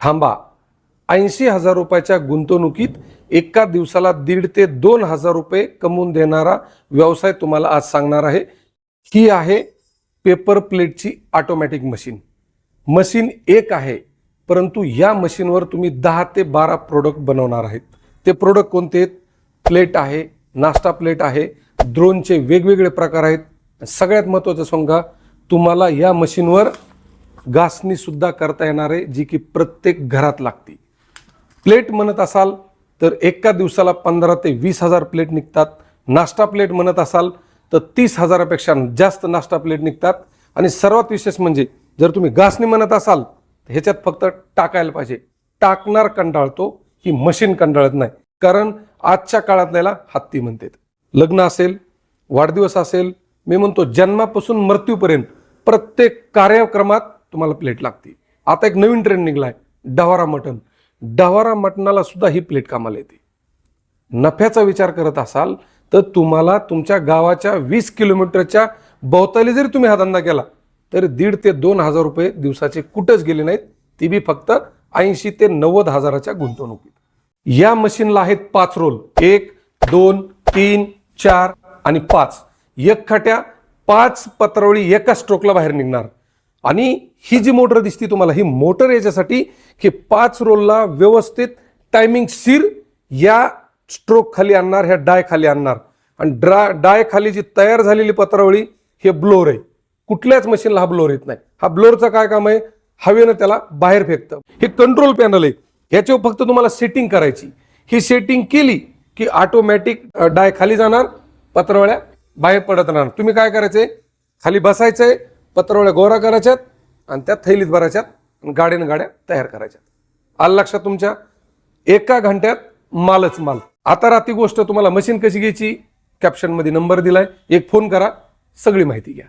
थांबा. ऐंशी हजार रुपयाच्या गुंतवणुकीत एका दिवसाला दीड ते दोन हजार रुपये कमवून देणारा व्यवसाय तुम्हाला आज सांगणार आहे. ही आहे पेपर प्लेटची ऑटोमॅटिक मशीन. मशीन एक आहे परंतु या मशीनवर तुम्ही दहा ते बारा प्रोडक्ट बनवणार आहेत. ते प्रोडक्ट कोणते आहेत? प्लेट आहे नाश्ता प्लेट आहे द्रोणचे वेगवेगळे प्रकार आहेत. सगळ्यात महत्त्वाचं सांगा तुम्हाला या मशीनवर घासणीसुद्धा करता येणार आहे जी की प्रत्येक घरात लागते. प्लेट म्हणत असाल तर एका दिवसाला पंधरा ते वीस हजार प्लेट निघतात. नाश्ता प्लेट म्हणत असाल तर तीस हजारापेक्षा जास्त नाश्ता प्लेट निघतात. आणि सर्वात विशेष म्हणजे जर तुम्ही घासणी म्हणत असाल तर ह्याच्यात फक्त टाकायला पाहिजे. टाकणार कंटाळतो ही मशीन कंटाळत नाही. कारण आजच्या काळातल्याला हत्ती म्हणतात. लग्न असेल वाढदिवस असेल मी म्हणतो जन्मापासून मृत्यूपर्यंत प्रत्येक कार्यक्रमात तुम्हाला प्लेट लागते आता एक नवीन ट्रेंड निघलाय डवारा मटन डवारा मटणाला सुद्धा ही प्लेट कामाला येते. नफ्याचा विचार करत असाल तर तुम्हाला तुमच्या गावाच्या वीस किलोमीटरच्या भोवताली जरी तुम्ही हा धंदा केला तर दीड ते दोन हजार रुपये दिवसाचे कुठंच गेले नाहीत. ती बी फक्त ऐंशी ते नव्वद हजाराच्या गुंतवणुकीत. या मशीनला आहेत पाच रोल. एक दोन तीन चार आणि पाच. एक खट्या पाच पत्रावळी एका स्ट्रोकला बाहेर निघणार. आणि ही जी मोटर दिसते तुम्हाला ही मोटर याच्यासाठी की पाच रोलला व्यवस्थित टायमिंग सीर या स्ट्रोक खाली आणणार ह्या डाय खाली आणणार. आणि ड्रा डाय खाली जी तयार झालेली पत्रावळी हे ब्लोअर आहे. कुठल्याच मशीनला हा ब्लोअर येत नाही. हा ब्लोअरचं काय काम आहे? हवेनं त्याला बाहेर फेकतं. हे कंट्रोल पॅनल आहे. ह्याच्यावर फक्त तुम्हाला सेटिंग करायची. ही सेटिंग केली की ऑटोमॅटिक डाय खाली जाणार पत्रावळ्या बाहेर पडत राहणार. तुम्ही काय करायचंय? खाली बसायचंय. पत्रावळ्या गोरा करायच्यात आणि त्या थैलीत भरायच्यात आणि गाड्यानं गाड्या तयार करायच्यात. आलं लक्षात तुमच्या? एका घंट्यात मालच माल. आता रात्री गोष्ट तुम्हाला मशीन कशी घ्यायची? कॅप्शनमध्ये नंबर दिलाय. एक फोन करा. सगळी माहिती घ्या.